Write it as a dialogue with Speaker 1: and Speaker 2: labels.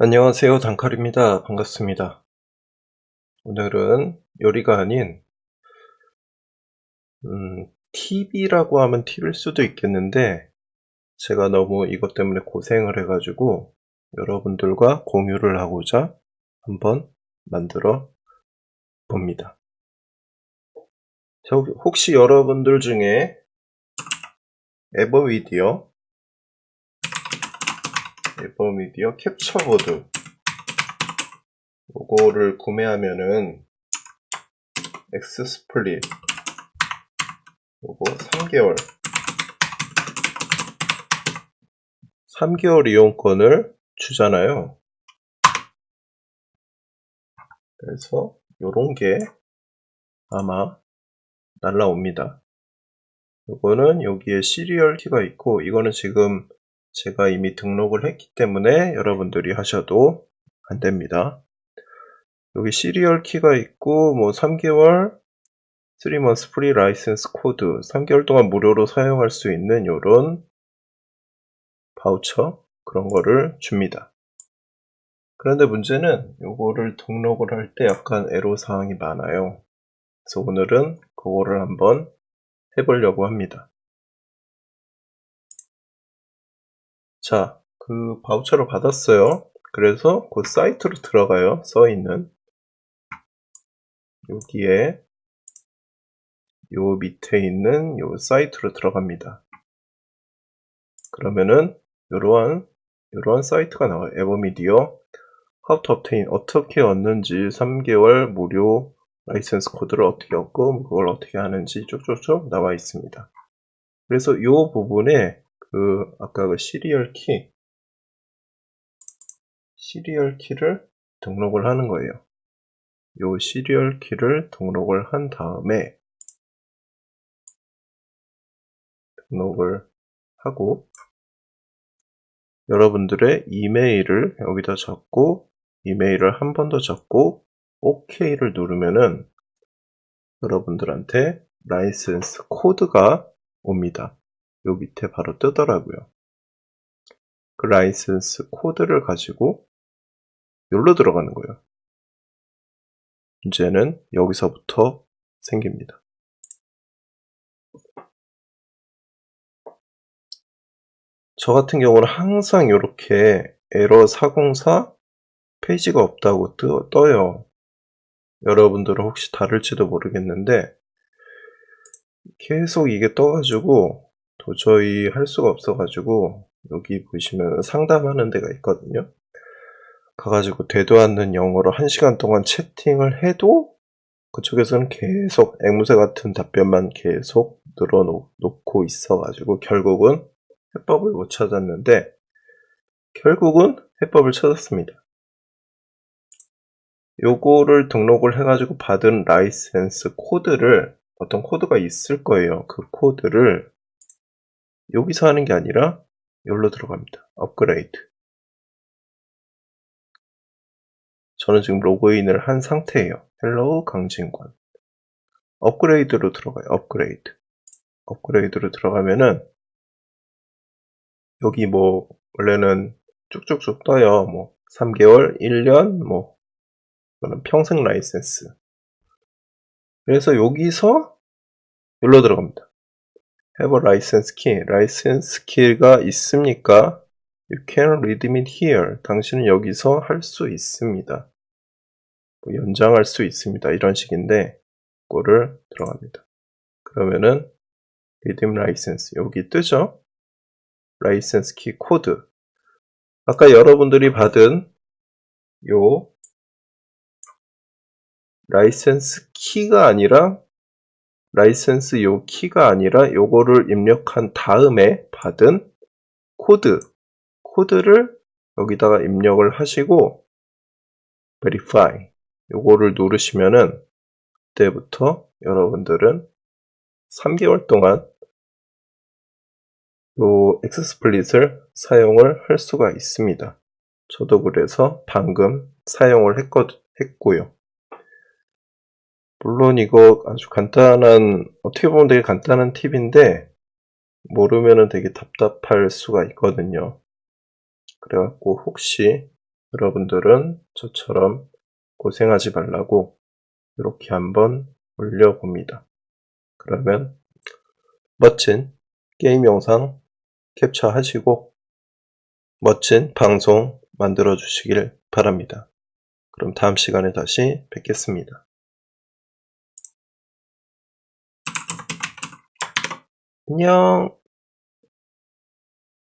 Speaker 1: 안녕하세요. 단칼입니다. 반갑습니다. 오늘은 요리가 아닌, 음, 팁이라고 하면 팁일 수도 있겠는데, 제가 너무 이것 때문에 고생을 해가지고, 여러분들과 공유를 하고자 한번 만들어 봅니다. 저 혹시 여러분들 중에 에버위디어, 에버미디어 캡처보드. 요거를 구매하면은 엑스 스플릿. 요거 3개월. 3개월 이용권을 주잖아요. 그래서 요런 게 아마 날라옵니다. 요거는 여기에 시리얼 키가 있고 이거는 지금 제가 이미 등록을 했기 때문에 여러분들이 하셔도 안 됩니다. 여기 시리얼 키가 있고 뭐 3개월 3months free license 코드 3개월 동안 무료로 사용할 수 있는 요런 바우처 그런 거를 줍니다. 그런데 문제는 요거를 등록을 할 때 약간 애로 사항이 많아요. 그래서 오늘은 그거를 한번 해보려고 합니다. 자, 그 바우처를 받았어요. 그래서 그 사이트로 들어가요. 써 있는 여기에 요 밑에 있는 요 사이트로 들어갑니다. 그러면은 요러한 요러한 사이트가 나와요. 에버미디어 How to obtain 어떻게 얻는지 3개월 무료 라이센스 코드를 어떻게 얻고 그걸 어떻게 하는지 쭉쭉쭉 나와 있습니다. 그래서 요 부분에 그 아까 그 시리얼 키 시리얼 키를 등록을 하는 거예요. 요 시리얼 키를 등록을 한 다음에 등록을 하고 여러분들의 이메일을 여기다 적고 이메일을 한 번 더 적고 OK를 누르면은 여러분들한테 라이센스 코드가 옵니다. 요 밑에 바로 뜨더라고요. 그 라이센스 코드를 가지고 여기로 들어가는 거예요. 문제는 여기서부터 생깁니다. 저 같은 경우는 항상 이렇게 에러 404 페이지가 없다고 뜨, 떠요. 여러분들은 혹시 다를지도 모르겠는데 계속 이게 떠가지고 도저히 할 수가 없어가지고 여기 보시면 상담하는 데가 있거든요. 가가지고 되도 않는 영어로 1시간 동안 채팅을 해도 그쪽에서는 계속 앵무새 같은 답변만 계속 늘어놓고 있어가지고 결국은 해법을 못 찾았는데 결국은 해법을 찾았습니다. 요거를 등록을 해가지고 받은 라이센스 코드를 어떤 코드가 있을 거예요. 그 코드를 여기서 하는 게 아니라 여기로 들어갑니다. 업그레이드. 저는 지금 로그인을 한 상태예요. 헬로우 강진권. 업그레이드로 들어가요. 업그레이드. 업그레이드로 들어가면은 여기 뭐 원래는 쭉쭉쭉 떠요. 뭐 3개월, 1년, 뭐 이거는 평생 라이센스. 그래서 여기서 여기로 들어갑니다. Have a license key. 라이센스 키가 있습니까? You can redeem it here. 당신은 여기서 할 수 있습니다. 뭐 연장할 수 있습니다. 이런 식인데, 그거를 들어갑니다. 그러면은, redeem license. 여기 뜨죠? 라이센스 키 코드. 아까 여러분들이 받은 요 라이센스 키가 아니라 라이센스 요 키가 아니라 요거를 입력한 다음에 받은 코드 코드를 여기다가 입력을 하시고 verify 요거를 누르시면은 그때부터 여러분들은 3개월 동안 요 엑스스플릿을 사용을 할 수가 있습니다. 저도 그래서 방금 사용을 했거, 했고요. 물론 이거 아주 간단한, 어떻게 보면 되게 간단한 팁인데, 모르면 되게 답답할 수가 있거든요. 그래갖고 혹시 여러분들은 저처럼 고생하지 말라고 이렇게 한번 올려봅니다. 그러면 멋진 게임 영상 캡처하시고 멋진 방송 만들어 주시길 바랍니다. 그럼 다음 시간에 다시 뵙겠습니다. 안녕.